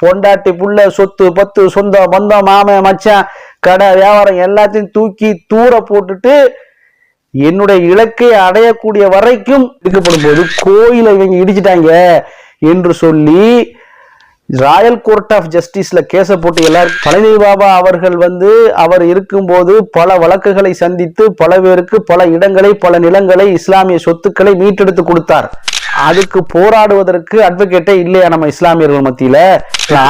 பொண்டாட்டி புள்ள சொத்து பத்து சொந்தம் பந்தம் மாமன் மச்சான் கடை வியாபாரம் எல்லாத்தையும் தூக்கி தூர போட்டுட்டு என்னுடைய இலக்கை அடையக்கூடிய வரைக்கும் இருக்கப்படும் போது கோயிலை இவங்க இடிச்சிட்டாங்க என்று சொல்லி ராயல் கோர்ட் ஆஃப் ஜஸ்டிஸ்ல கேஸ போட்டு எல்லாரும் பழனி பாபா அவர்கள் வந்து அவர் இருக்கும்போது பல வழக்குகளை சந்தித்து பல பேருக்கு பல இடங்களை பல நிலங்களை இஸ்லாமிய சொத்துக்களை மீட்டெடுத்து கொடுத்தார். அதுக்கு போராடுவதற்கு அட்வொகேட்டே இல்லையா நம்ம இஸ்லாமியர்கள் மத்தியில?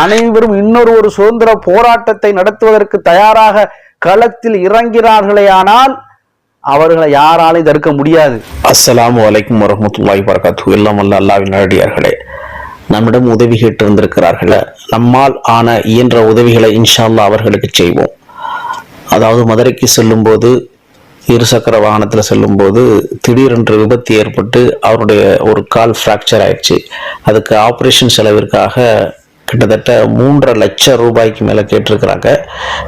அனைவரும் இன்னொரு ஒரு சுதந்திர போராட்டத்தை நடத்துவதற்கு தயாராக களத்தில் இறங்கிறார்களே ஆனால் அவர்களை யாராலையும் தடுக்க முடியாது. அஸ்லாம் வலைக்கும் வரஹ்மத்துல்லாஹி வரகாத்து எல்லாம் வல்ல அல்லாவின் நடிகார்களே நம்மிடம் உதவி கேட்டு வந்திருக்கிறார்களே நம்மால் ஆன இயன்ற உதவிகளை இன்ஷால்லா அவர்களுக்கு செய்வோம். அதாவது மதுரைக்கு செல்லும்போது இருசக்கர வாகனத்தில் செல்லும்போது திடீரென்று விபத்து ஏற்பட்டு அவருடைய ஒரு கால் ஃப்ராக்சர் ஆயிடுச்சு. அதுக்கு ஆப்ரேஷன் செலவிற்காக கிட்டத்தட்ட மூன்றரை லட்சம் ரூபாய்க்கு மேலே கேட்டிருக்கிறாங்க.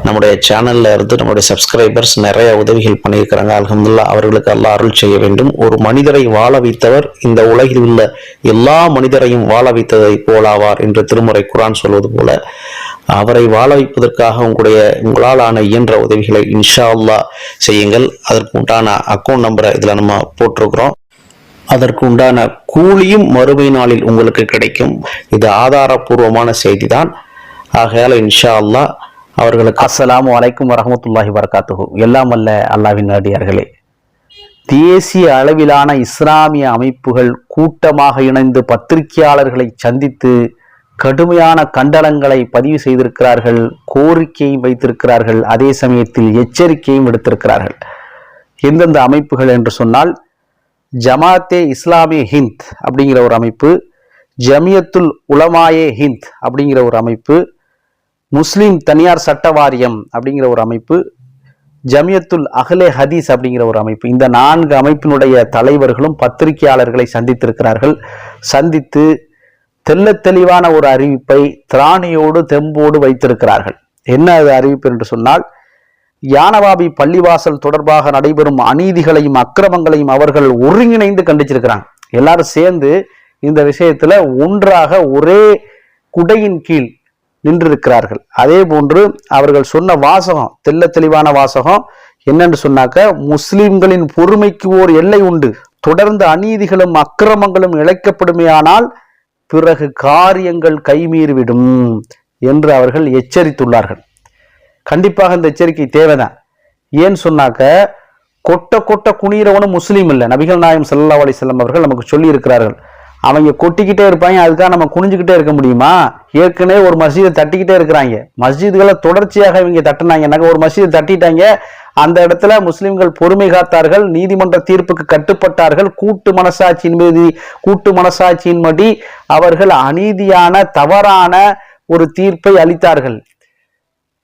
நம்முடைய சேனலில் இருந்து நம்முடைய சப்ஸ்கிரைபர்ஸ் நிறைய உதவிகள் பண்ணியிருக்கிறாங்க. அலமதுல்லா அவர்களுக்கு எல்லாம் அருள் செய்ய வேண்டும். ஒரு மனிதரை வாழ வைத்தவர் இந்த உலகில் உள்ள எல்லா மனிதரையும் வாழ வைத்ததை போலாவார் என்று திருமுறை குரான் சொல்வது போல. அவரை வாழ வைப்பதற்காக உங்களுடைய உங்களால் ஆன இயன்ற உதவிகளை இன்ஷா அல்லா செய்யுங்கள். அதற்கு உண்டான அக்கௌண்ட் நம்பரை இதில் நம்ம போட்டிருக்கிறோம். அதற்கு உண்டான கூலியும் மறுமை நாளில் உங்களுக்கு கிடைக்கும். இது ஆதாரபூர்வமான செய்திதான். ஆகையால் இன்ஷா அல்லாஹ் அவர்களுக்கு அஸ்லாம் வலைக்கும் வரமத்துல்லாஹி வரகாத்துஹு எல்லாம் அல்ல அல்லாவின் அடியார்களே தேசிய அளவிலான இஸ்லாமிய அமைப்புகள் கூட்டமாக இணைந்து பத்திரிகையாளர்களை சந்தித்து கடுமையான கண்டனங்களை பதிவு செய்திருக்கிறார்கள் கோரிக்கையும் வைத்திருக்கிறார்கள் அதே சமயத்தில் எச்சரிக்கையும் விடுத்திருக்கிறார்கள். எந்தெந்த அமைப்புகள் என்று சொன்னால் ஜமாத்தே இஸ்லாமிய ஹிந்த் அப்படிங்கிற ஒரு அமைப்பு ஜமியத்துல் உலமாயே ஹிந்த் அப்படிங்கிற ஒரு அமைப்பு முஸ்லீம் தனியார் சட்ட வாரியம் அப்படிங்கிற ஒரு அமைப்பு ஜமியத்துல் அகலே ஹதீஸ் அப்படிங்கிற ஒரு அமைப்பு. இந்த நான்கு அமைப்பினுடைய தலைவர்களும் பத்திரிகையாளர்களை சந்தித்திருக்கிறார்கள். சந்தித்து தெல்ல தெளிவான ஒரு அறிவிப்பை திராணியோடு தெம்போடு வைத்திருக்கிறார்கள். என்ன அது அறிவிப்பு என்று சொன்னால் யானவாபி பள்ளிவாசல் தொடர்பாக நடைபெறும் அநீதிகளையும் அக்கிரமங்களையும் அவர்கள் ஒருங்கிணைந்து கண்டிச்சிருக்கிறாங்க. எல்லாரும் சேர்ந்து இந்த விஷயத்துல ஒன்றாக ஒரே குடையின் கீழ் நின்றிருக்கிறார்கள். அதே போன்று அவர்கள் சொன்ன வாசகம் தெல்ல தெளிவான வாசகம் என்னன்னு சொன்னாக்க முஸ்லிம்களின் பொறுமைக்கு ஓர் எல்லை உண்டு. தொடர்ந்து அநீதிகளும் அக்கிரமங்களும் இழைக்கப்படுமையானால் பிறகு காரியங்கள் கைமீறிவிடும் என்று அவர்கள் எச்சரித்துள்ளார்கள். கண்டிப்பாக இந்த எச்சரிக்கை தேவைதான். ஏன்னு சொன்னாக்க கொட்ட கொட்ட குனிகிறவனும் முஸ்லீம் இல்லை. நபிகள் நாயம் சல்லா அலி செல்லம் அவர்கள் நமக்கு சொல்லி இருக்கிறார்கள் அவங்க கொட்டிக்கிட்டே இருப்பாங்க அதுக்காக நம்ம குனிஞ்சுக்கிட்டே இருக்க முடியுமா? ஏற்கனவே ஒரு மஸ்ஜிதை தட்டிக்கிட்டே இருக்கிறாங்க. மஸ்ஜிதுகளை தொடர்ச்சியாக இவங்க தட்டினாங்கன்னாக்க ஒரு மஸ்ஜிதை தட்டிட்டாங்க. அந்த இடத்துல முஸ்லிம்கள் பொறுமை காத்தார்கள் நீதிமன்ற தீர்ப்புக்கு கட்டுப்பட்டார்கள். கூட்டு மனசாட்சியின் மீது கூட்டு மனசாட்சியின்படி அவர்கள் அநீதியான தவறான ஒரு தீர்ப்பை அளித்தார்கள்.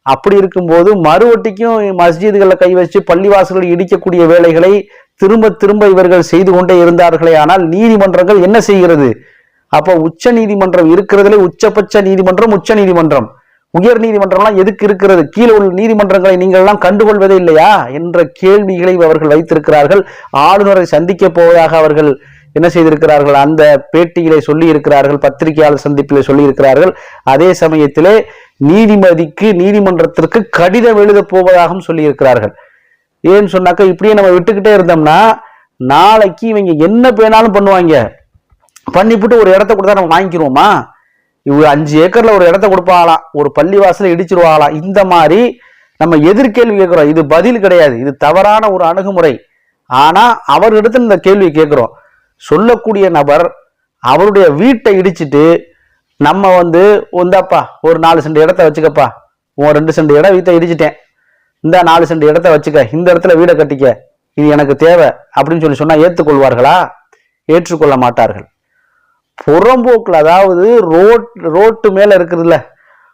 அப்படி இருக்கும்போது மறுவட்டிக்கும் மஸ்ஜிதுகளை கை வச்சு பள்ளிவாசல்கள் இடிக்கக்கூடிய வேலைகளை திரும்ப திரும்ப இவர்கள் செய்து கொண்டே இருந்தார்களே ஆனால் நீதிமன்றங்கள் என்ன செய்கிறது? அப்போ உச்ச நீதிமன்றம் இருக்கிறதுலே உச்சபட்ச நீதிமன்றம் உச்ச நீதிமன்றம். உயர் நீதிமன்றம்லாம் எதுக்கு இருக்கிறது? கீழே உள்ள நீதிமன்றங்களை நீங்கள் எல்லாம் கண்டுகொள்வதே இல்லையா? என்ற கேள்விகளை அவர்கள் வைத்திருக்கிறார்கள். ஆளுநரை சந்திக்க போவதாக அவர்கள் என்ன செய்திருக்கிறார்கள்? அந்த பேட்டியிலே சொல்லி இருக்கிறார்கள் பத்திரிகையாளர் சந்திப்பிலே சொல்லி இருக்கிறார்கள் அதே சமயத்திலே நீதிமதிக்கு நீதிமன்றத்திற்கு கடிதம் எழுத போவதாகவும் சொல்லியிருக்கிறார்கள். ஏன்னு சொன்னாக்க இப்படியே நம்ம விட்டுக்கிட்டே இருந்தோம்னா நாளைக்கு இவங்க என்ன வேணாலும் பண்ணுவாங்க? பண்ணிவிட்டு ஒரு இடத்த கொடுத்தா நம்ம வாங்கிக்கிறோமா இவங்க அஞ்சு ஏக்கர்ல ஒரு இடத்த கொடுப்பாங்களாம் ஒரு பள்ளிவாசல இடிச்சிருவாங்களாம் இந்த மாதிரி நம்ம எதிர்கேள்வி கேட்கிறோம். இது பதில் கிடையாது. இது தவறான ஒரு அணுகுமுறை. ஆனா அவர்களிடத்தில் இந்த கேள்வி கேட்கிறோம். சொல்லக்கூடிய நபர் அவருடைய வீட்டை இடிச்சிட்டு நம்ம வந்து உந்தாப்பா ஒரு நாலு சென்ட் இடத்த வச்சுக்கப்பா. உன் ரெண்டு சென்ட் இடம் வீட்டை இடிச்சிட்டேன். இந்த நாலு சென்ட் இடத்த வச்சுக்க. இந்த இடத்துல வீடை கட்டிக்க. இது எனக்கு தேவை. அப்படின்னு சொல்லி சொன்னால் ஏற்றுக்கொள்வார்களா? ஏற்றுக்கொள்ள மாட்டார்கள். புறம்போக்கில் அதாவது ரோட் ரோட்டு மேலே இருக்குதுல்ல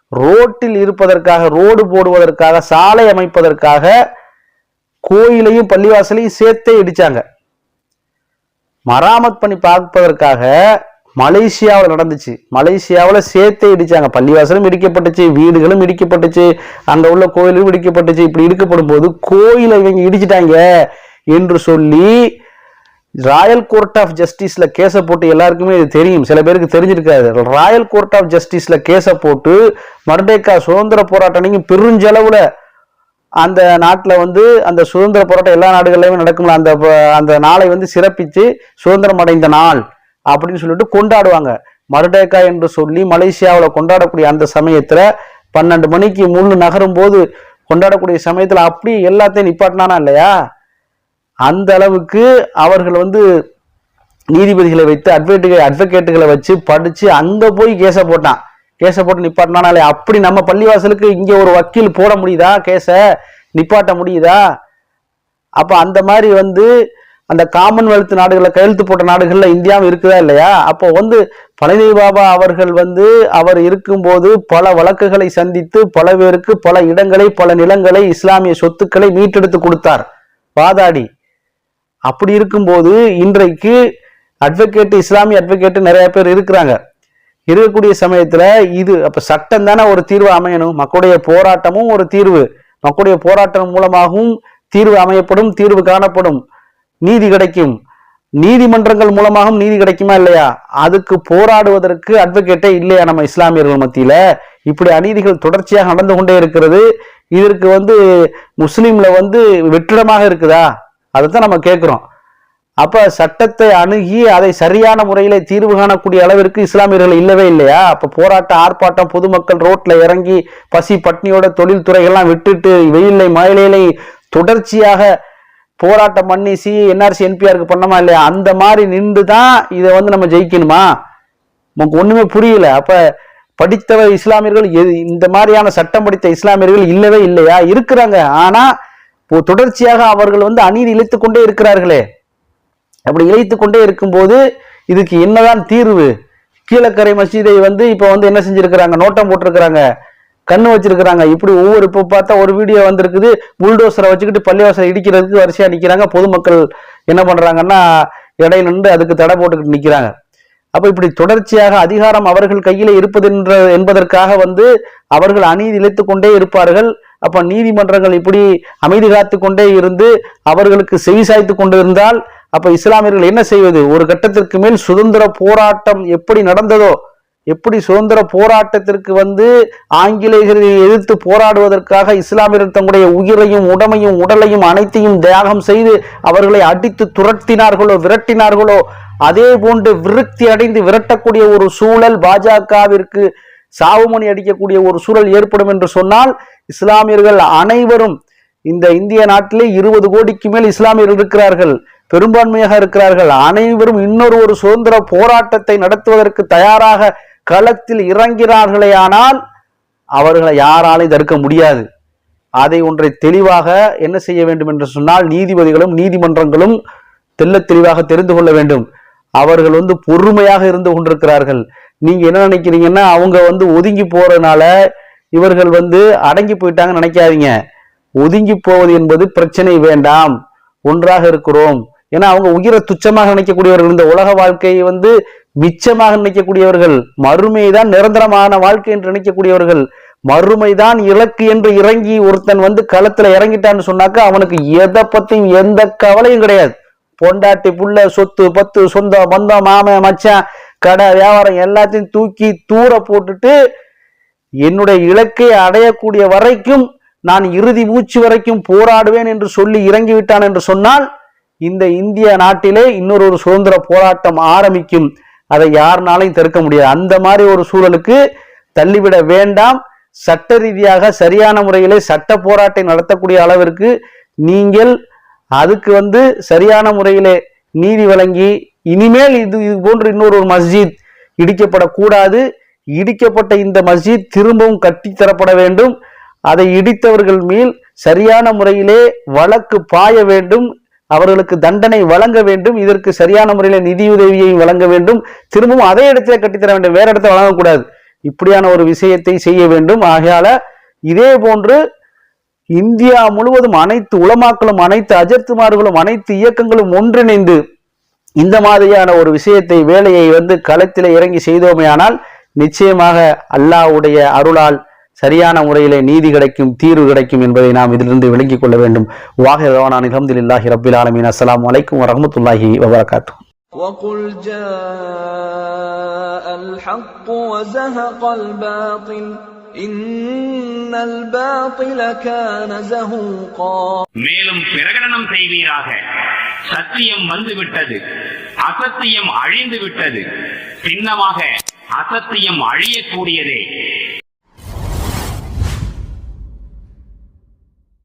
ரோட்டில் இருப்பதற்காக ரோடு போடுவதற்காக சாலை அமைப்பதற்காக கோயிலையும் பள்ளிவாசலையும் சேர்த்தே இடித்தாங்க மராமத் பண்ணி பார்ப்பதற்காக மலேசியாவில் நடந்துச்சு. மலேசியாவில் சேர்த்தே இடிச்சாங்க. பள்ளிவாசலும் இடிக்கப்பட்டுச்சு வீடுகளும் இடிக்கப்பட்டுச்சு அங்கே உள்ள கோயிலும் இடிக்கப்பட்டுச்சு. இப்படி இடிக்கப்படும் போது கோயிலை இவங்க இடிச்சிட்டாங்க என்று சொல்லி ராயல் கோர்ட் ஆஃப் ஜஸ்டிஸில் கேஸை போட்டு எல்லாருக்குமே இது தெரியும். சில பேருக்கு தெரிஞ்சிருக்காது. ராயல் கோர்ட் ஆஃப் ஜஸ்டிஸில் கேஸை போட்டு மர்டேக்கா சுதந்திர போராட்டம் நீங்கள் பெருஞ்சளவில் அந்த நாட்டில் வந்து அந்த சுதந்திர போராட்டம் எல்லா நாடுகள்லையுமே நடக்கும்ல. அந்த அந்த நாளை வந்து சிறப்பித்து சுதந்திரம் அடைந்த நாள் அப்படின்னு சொல்லிட்டு கொண்டாடுவாங்க. மருடேக்கா என்று சொல்லி மலேசியாவில் கொண்டாடக்கூடிய அந்த சமயத்தில் பன்னெண்டு மணிக்கு முள்ளு நகரும் போது கொண்டாடக்கூடிய சமயத்தில் அப்படி எல்லாத்தையும் நிப்பாட்டினானா இல்லையா? அந்த அளவுக்கு அவர்கள் வந்து நீதிபதிகளை வைத்து அட்வொகேட்டுகளை அட்வொகேட்டுகளை வச்சு படித்து அங்கே போய் கேஸை போட்டான். கேஸை போட்டு நிப்பாட்டினாலே அப்படி நம்ம பள்ளிவாசலுக்கு இங்கே ஒரு வக்கீல் போட முடியுதா? கேஸை நிப்பாட்ட முடியுதா? அப்போ அந்த மாதிரி வந்து அந்த காமன்வெல்த் நாடுகளில் கையெழுத்து போட்ட நாடுகளில் இந்தியாவும் இருக்குதா இல்லையா? அப்போ வந்து பழனி பாபா அவர்கள் வந்து அவர் இருக்கும்போது பல வழக்குகளை சந்தித்து பல பேருக்கு பல இடங்களை பல நிலங்களை இஸ்லாமிய சொத்துக்களை மீட்டெடுத்து கொடுத்தார். வாதாடி. அப்படி இருக்கும்போது இன்றைக்கு அட்வொகேட் இஸ்லாமிய அட்வொகேட் நிறைய பேர் இருக்கிறாங்க. இருக்கக்கூடிய சமயத்துல இது அப்ப சட்டம் தானே ஒரு தீர்வு அமையணும். மக்களுடைய போராட்டமும் ஒரு தீர்வு. மக்களுடைய போராட்டம் மூலமாகவும் தீர்வு அமையப்படும் தீர்வு காணப்படும். நீதி கிடைக்கும். நீதிமன்றங்கள் மூலமாகவும் நீதி கிடைக்குமா இல்லையா? அதுக்கு போராடுவதற்கு அட்வொகேட்டே இல்லையா நம்ம இஸ்லாமியர்கள் மத்தியில? இப்படி அநீதிகள் தொடர்ச்சியாக நடந்து கொண்டே இருக்கிறது. இதற்கு வந்து முஸ்லீம்ல வந்து வெற்றிடமாக இருக்குதா? அதைத்தான் நம்ம கேட்குறோம். அப்ப சட்டத்தை அணுகி அதை சரியான முறையில தீர்வு காணக்கூடிய அளவிற்கு இஸ்லாமியர்கள் இல்லவே இல்லையா? அப்ப போராட்டம் ஆர்ப்பாட்டம் பொதுமக்கள் ரோட்ல இறங்கி பசி பட்னியோட தொழில்துறைகள்லாம் விட்டுட்டு வெயிலை மழையிலை தொடர்ச்சியாக போராட்டம் பண்ணி சி என்ஆர்சி என்பிஆருக்கு பண்ணமா இல்லையா? அந்த மாதிரி நின்று தான் இதை வந்து நம்ம ஜெயிக்கணுமா? நமக்கு ஒண்ணுமே புரியல. அப்ப படித்தவ இஸ்லாமியர்கள் எது- இந்த மாதிரியான சட்டம் படித்த இஸ்லாமியர்கள் இல்லவே இல்லையா? இருக்கிறாங்க. ஆனா இப்போ தொடர்ச்சியாக அவர்கள் வந்து அநீதி இழுத்து கொண்டே இருக்கிறார்களே. அப்படி இழைத்து கொண்டே இருக்கும்போது இதுக்கு என்னதான் தீர்வு? கீழக்கரை மசீதை வந்து இப்போ வந்து என்ன செஞ்சுருக்கிறாங்க? நோட்டம் போட்டிருக்கிறாங்க. கண்ணு வச்சிருக்கிறாங்க. இப்படி ஒவ்வொரு இப்போ பார்த்தா ஒரு வீடியோ வந்திருக்குது. புல்டோசரை வச்சுக்கிட்டு பள்ளிவாசலை இடிக்கிறதுக்கு வரிசையாக நிற்கிறாங்க பொதுமக்கள் என்ன பண்ணுறாங்கன்னா இடை நின்று அதுக்கு தடை போட்டுக்கிட்டு நிற்கிறாங்க அப்போ இப்படி தொடர்ச்சியாக அதிகாரம் அவர்கள் கையில் இருப்பதென்ற என்பதற்காக வந்து அவர்கள் அநீதி இழைத்துக் கொண்டே இருப்பார்கள். அப்போ நீதிமன்றங்கள் இப்படி அமைதி காத்து கொண்டே இருந்து அவர்களுக்கு செவி சாய்த்து கொண்டு இருந்தால் அப்ப இஸ்லாமியர்கள் என்ன செய்வது? ஒரு கட்டத்திற்கு மேல் சுதந்திர போராட்டம் எப்படி நடந்ததோ எப்படி சுதந்திர போராட்டத்திற்கு வந்து ஆங்கிலேயர்களை எதிர்த்து போராடுவதற்காக இஸ்லாமியர்கள் தங்களுடைய உயிரையும் உடமையும் உடலையும் அனைத்தையும் தியாகம் செய்து அவர்களை அடித்து துரட்டினார்களோ விரட்டினார்களோ அதே போன்று விருத்தி அடைந்து விரட்டக்கூடிய ஒரு சூழல் பாஜகவிற்கு சாவுமணி அடிக்கக்கூடிய ஒரு சூழல் ஏற்படும் என்று சொன்னால் இஸ்லாமியர்கள் அனைவரும் இந்த இந்திய நாட்டிலே இருபது கோடிக்கு மேல் இஸ்லாமியர்கள் இருக்கிறார்கள். பெரும்பான்மையாக இருக்கிறார்கள். அனைவரும் இன்னொரு ஒரு சுதந்திர போராட்டத்தை நடத்துவதற்கு தயாராக களத்தில் இறங்கிறார்களே ஆனால் அவர்களை யாராலையும் தடுக்க முடியாது. அதை ஒன்றை தெளிவாக என்ன செய்ய வேண்டும் என்று சொன்னால் நீதிபதிகளும் நீதிமன்றங்களும் தெல்ல தெளிவாக தெரிந்து கொள்ள வேண்டும். அவர்கள் வந்து பொறுமையாக இருந்து கொண்டிருக்கிறார்கள். நீங்க என்ன நினைக்கிறீங்கன்னா அவங்க வந்து ஒதுங்கி போறதுனால இவர்கள் வந்து அடங்கி போயிட்டாங்கன்னு நினைக்காதீங்க. ஒதுங்கி போவது என்பது பிரச்சனை வேண்டாம். ஒன்றாக இருக்கிறோம். ஏன்னா அவங்க உயிரை துச்சமாக நினைக்கக்கூடியவர்கள். இந்த உலக வாழ்க்கையை வந்து மிச்சமாக நினைக்கக்கூடியவர்கள். மறுமைதான் நிரந்தரமான வாழ்க்கை என்று நினைக்கக்கூடியவர்கள். மறுமைதான் இலக்கு என்று இறங்கி ஒருத்தன் வந்து களத்துல இறங்கிட்டான்னு சொன்னாக்கா அவனுக்கு எதை பத்தியும் எந்த கவலையும் கிடையாது. பொண்டாட்டி புள்ள சொத்து பத்து சொந்தம் பந்தம் மாமன் மச்சான் கடை வியாபாரம் எல்லாத்தையும் தூக்கி தூர போட்டுட்டு என்னுடைய இலக்கை அடையக்கூடிய வரைக்கும் நான் இறுதி மூச்சு வரைக்கும் போராடுவேன் என்று சொல்லி இறங்கி விட்டான் என்று சொன்னால் இந்த இந்திய நாட்டிலே இன்னொரு ஒரு சுதந்திர போராட்டம் ஆரம்பிக்கும். அதை யாருனாலையும் தடுக்க முடியாது. அந்த மாதிரி ஒரு சூழலுக்கு தள்ளிவிட வேண்டாம். சட்ட ரீதியாக சரியான முறையிலே சட்ட போராட்டம் நடத்தக்கூடிய அளவிற்கு நீங்கள் அதுக்கு வந்து சரியான முறையிலே நீதி வழங்கி இனிமேல் இது இது போன்று இன்னொரு ஒரு மஸ்ஜித் இடிக்கப்படக்கூடாது. இடிக்கப்பட்ட இந்த மஸ்ஜித் திரும்பவும் கட்டித்தரப்பட வேண்டும். அதை இடித்தவர்கள் மேல் சரியான முறையிலே வழக்கு பாய வேண்டும். அவர்களுக்கு தண்டனை வழங்க வேண்டும். இதற்கு சரியான முறையில் நிதியுதவியையும் வழங்க வேண்டும். திரும்பவும் அதே இடத்துல கட்டித்தர வேண்டும். வேற இடத்துல வழங்கக்கூடாது. இப்படியான ஒரு விஷயத்தை செய்ய வேண்டும். ஆகையால இதே போன்று இந்தியா முழுவதும் அனைத்து உளமாக்களும் அனைத்து அஜர்த்துமார்களும் அனைத்து இயக்கங்களும் ஒன்றிணைந்து இந்த மாதிரியான ஒரு விஷயத்தை வேலையை வந்து களத்தில் இறங்கி செய்தோமேயானால் நிச்சயமாக அல்லாஹ்வுடைய அருளால் சரியான முறையிலே நீதி கிடைக்கும் தீர்வு கிடைக்கும் என்பதை நாம் இதிலிருந்து விளங்கிக் கொள்ள வேண்டும் வாக ரவானான் அலமதுல்லாஹி ரபில் ஆலமீன் அஸ்ஸலாமு அலைக்கும் வரஹ்மத்துல்லாஹி வபரகாத்து وقل جاء الحق وزهق الباطل إن الباطل كان زهوقا மேலும் பிரகடனம் செய்வீராக சத்தியம் வந்துவிட்டது அசத்தியம் அழிந்து விட்டது சின்னமாக அசத்தியம் அழியக்கூடியதே